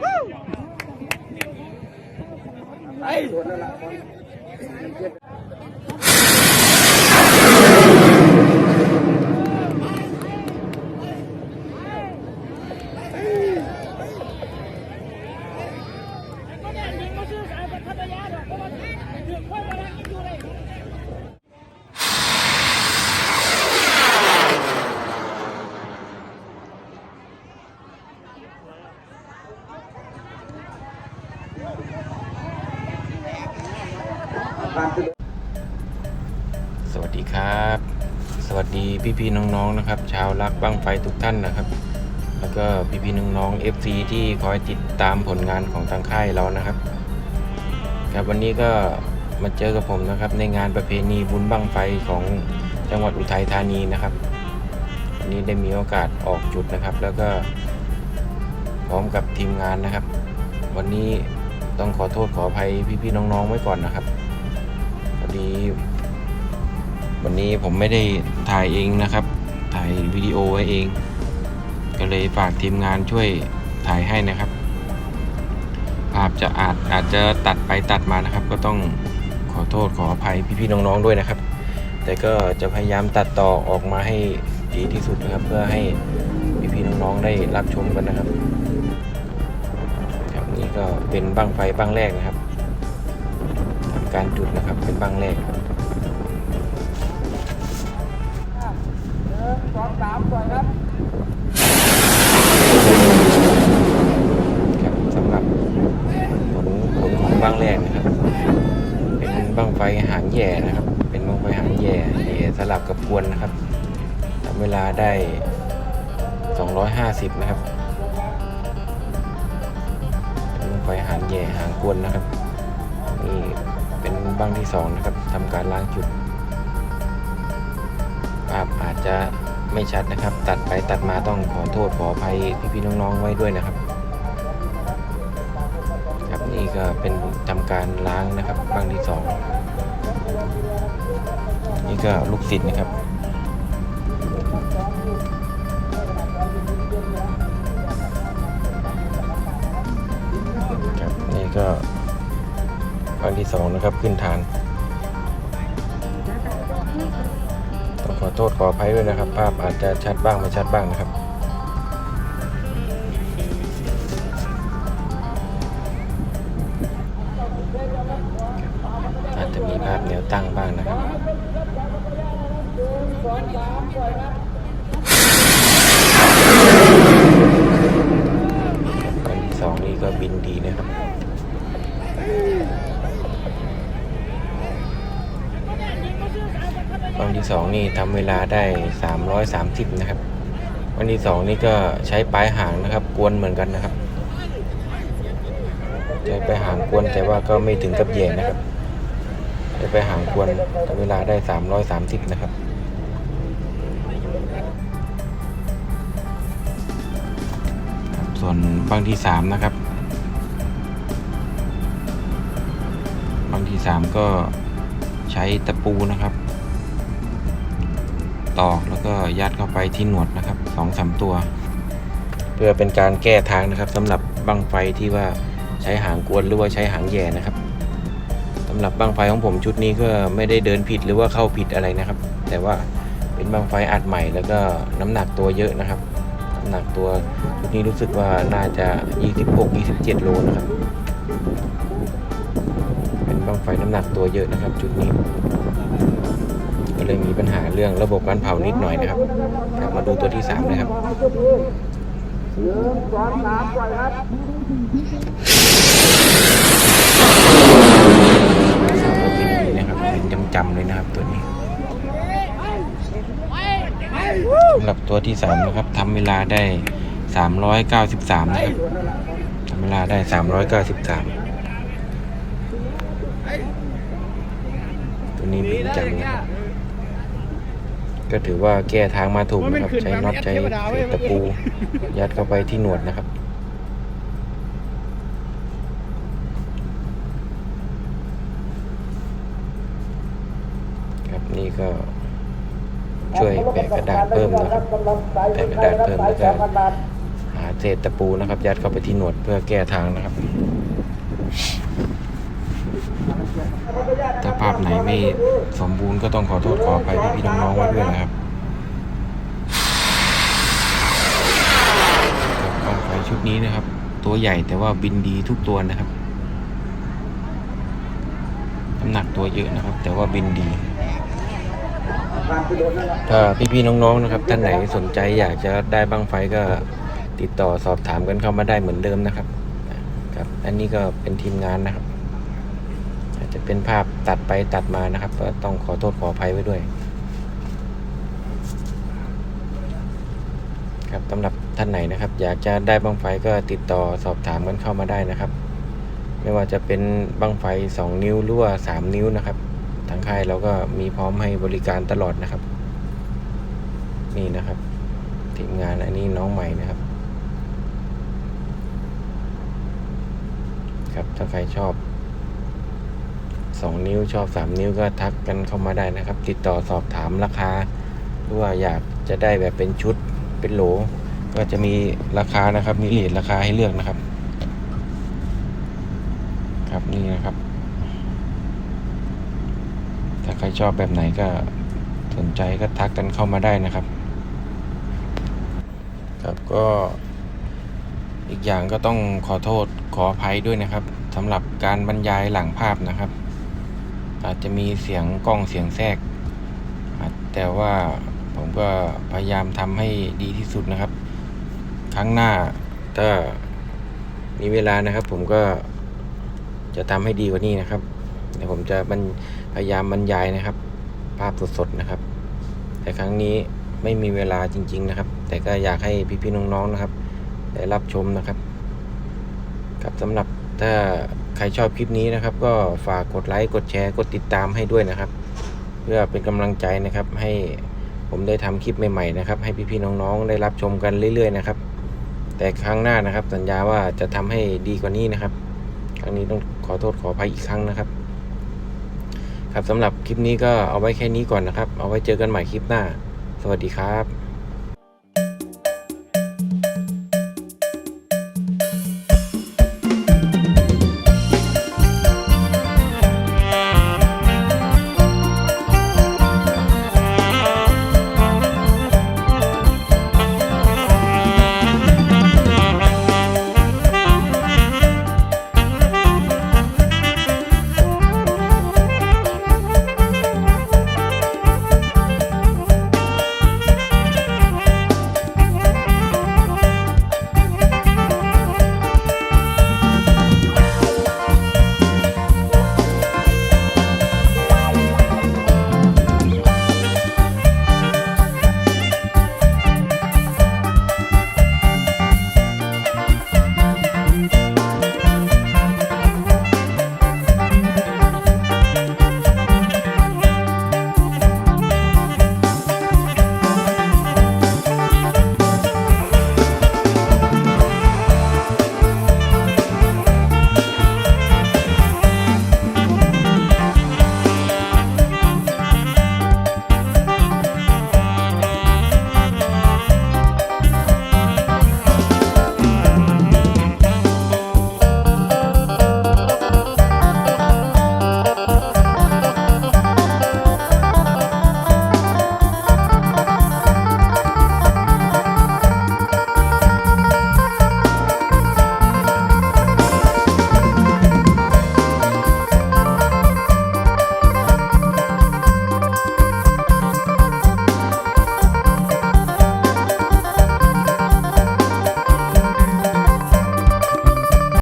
Woo! Hey! สวัสดีครับ สวัสดีพี่ๆน้องๆนะครับ ชาวรักบ้างไฟทุกท่านนะครับ แล้วก็พี่ๆน้องๆ FC ที่คอยติดตามผลงานของทางค่ายเรานะครับ ครับวันนี้ก็มาเจอกับผมนะครับ ในงานประเพณีบุญบั้งไฟของจังหวัดอุทัยธานีนะครับวันนี้ได้มีโอกาสออกจุดนะครับ แล้วก็พร้อมกับทีมงานนะครับ วันนี้ต้องขอโทษขออภัยพี่ๆน้องๆไว้ก่อนนะครับพอดี วันนี้ผมไม่ได้ถ่ายเองนะครับ ถ่ายวิดีโอไว้เอง ก็เลยฝากทีมงานช่วยถ่ายให้นะครับ ภาพจะอาจอาจจะตัดไปตัดมานะครับ ก็ต้องขอโทษขออภัยพี่ๆน้องๆด้วยนะครับ แต่ก็จะพยายามตัดต่อออกมาให้ดีที่สุดนะครับ เพื่อให้พี่ๆน้องๆได้รับชมกันนะครับครับนี่ก็เป็นบั้งไฟบั้งแรกนะครับการจุดนะครับเป็นบั้งแรก ครับสำหรับผลผลของบ้างแรกนะครับ เป็นบ้างไฟหางแย่นะครับ เป็นบ้างไฟหางแย่แย่สลับกับกวนนะครับทำเวลาได้ 250 นะครับเป็นบ้างไฟหางแย่หางกวนนะครับนี่เป็นบ้างที่สองนะครับทำการล้างจุดภาพอาจจะ ไม่ชัดนะครับ ตัดไปตัดมาต้องขอโทษขออภัยพี่ๆน้องๆไว้ด้วยนะครับ ครับนี่ก็เป็นทำการล้างนะครับบางที่สองนี่ก็ลูกศิษย์นะครับครับนี่ก็บางที่สองนะครับขึ้นฐาน โทษขออภัยด้วยนะครับ ภาพอาจจะชัดบ้างไม่ชัดบ้างนะครับ อาจจะมีภาพแนวตั้งบ้างนะครับอันที่สองนี่ก็บินดีนะครับ วัน ที่สองนี่ทำเวลาได้ 330 นะครับ วันที่สองนี่ก็ใช้ปลายหางนะครับ กวนเหมือนกันนะครับ ใช้ปลายหางกวนแต่ว่าก็ไม่ถึงกับแย่นะครับใช้ปลายหางกวนทำเวลาได้ 330 นะครับส่วนบางที่สามนะครับ บางที่สามก็ใช้ตะปูนะครับ ตอกแล้วก็ยัดเข้าไปที่หนวดนะครับสองสามตัว เพื่อเป็นการแก้ทางนะครับสำหรับบังไฟที่ว่าใช้หางกวนหรือว่าใช้หางแย่นะครับสำหรับบังไฟของผมชุดนี้ก็ไม่ได้เดินผิดหรือว่าเข้าผิดอะไรนะครับ แต่ว่าเป็นบังไฟอัดใหม่แล้วก็น้ำหนักตัวเยอะนะครับน้ำหนักตัวชุดนี้รู้สึกว่าน่าจะ 26-27 โลนะครับ เป็นบังไฟน้ำหนักตัวเยอะนะครับ ชุดนี้ เลยมีปัญหาเรื่องระบบการเผานิดหน่อยนะครับครับมาดูตัวที่3นะครับสามร้อยเป็นดีนะครับเป็นจำจำๆเลยนะครับตัวนี้สำหรับตัวที่3นะครับทำเวลาได้393นะครับทำเวลาได้393ตัวนี้เป็นจำนะครับ ก็ถือว่าแก้ทางมาถูกนะครับ ใช้น็อตใช้ตะปู ยัดเข้าไปที่หนวดนะครับครับนี่ก็ช่วยแปะกระดาษเพิ่มนะครับแปะกระดาษเพิ่มแล้วก็หาเศษตะปูนะครับ ยัดเข้าไปที่หนวดเพื่อแก้ทางนะครับถ้าภาพ ไหนไม่สมบูรณ์ก็ต้องขอโทษขออภัยพี่ๆน้องๆไว้ด้วยนะครับกับกองไฟชุดนี้นะครับ ตัวใหญ่แต่ว่าบินดีทุกตัวนะครับน้ำหนักตัวเยอะนะครับ แต่ว่าบินดีถ้าพี่ๆน้องๆนะครับ ท่านไหนสนใจอยากจะได้บ้างไฟก็ติดต่อสอบถามกันเข้ามาได้เหมือนเดิมนะครับครับ อันนี้ก็เป็นทีมงานนะครับ จะเป็นภาพตัดไปตัดมานะครับก็ต้องขอโทษขออภัยไว้ด้วย ครับสำหรับท่านไหนนะครับ อยากจะได้บังไฟก็ติดต่อสอบถามกันเข้ามาได้นะครับ ไม่ว่าจะเป็นบังไฟ 2 นิ้วหรือว่า3นิ้วนะครับทางค่ายเราก็มีพร้อมให้บริการตลอดนะครับ นี่นะครับทีมงานอันนี้น้องใหม่นะครับ ครับถ้าใครชอบ 2 นิ้วชอบ 3 นิ้วก็ทักกันเข้ามาได้นะครับ ติดต่อสอบถามราคาหรือว่าอยากจะได้แบบเป็นชุดเป็นโหล ก็จะมีราคานะครับ มีเลทราคาให้เลือกนะครับ ครับนี่นะครับ ถ้าใครชอบแบบไหนก็สนใจก็ทักกันเข้ามาได้นะครับ ครับก็อีกอย่างก็ต้องขอโทษขออภัยด้วยนะครับสำหรับการบรรยายหลังภาพนะครับ อาจจะมีเสียงกล้องเสียงแทรก แต่ว่าผมก็พยายามทำให้ดีที่สุดนะครับ ครั้งหน้าถ้ามีเวลานะครับ ผมก็จะทำให้ดีกว่านี้นะครับเดี๋ยวผมจะบรรพยายามบรรยายนะครับ ภาพสดๆนะครับ แต่ครั้งนี้ไม่มีเวลาจริง ๆ นะครับ แต่ก็อยากให้พี่ๆน้องๆนะครับ ได้รับชมนะครับ ครับสำหรับ ถ้าใครชอบคลิปนี้นะครับ ก็ฝากกดไลค์กดแชร์กดติดตามให้ด้วยนะครับ เพื่อเป็นกำลังใจนะครับ ให้ผมได้ทำคลิปใหม่ๆนะครับ ให้พี่ๆน้องๆได้รับชมกันเรื่อยๆนะครับ แต่ครั้งหน้านะครับ สัญญาว่าจะทำให้ดีกว่านี้นะครับครั้งนี้ต้องขอโทษขออภัยอีกครั้งนะครับ ครับสำหรับคลิปนี้ก็เอาไว้แค่นี้ก่อนนะครับ เอาไว้เจอกันใหม่คลิปหน้า สวัสดีครับ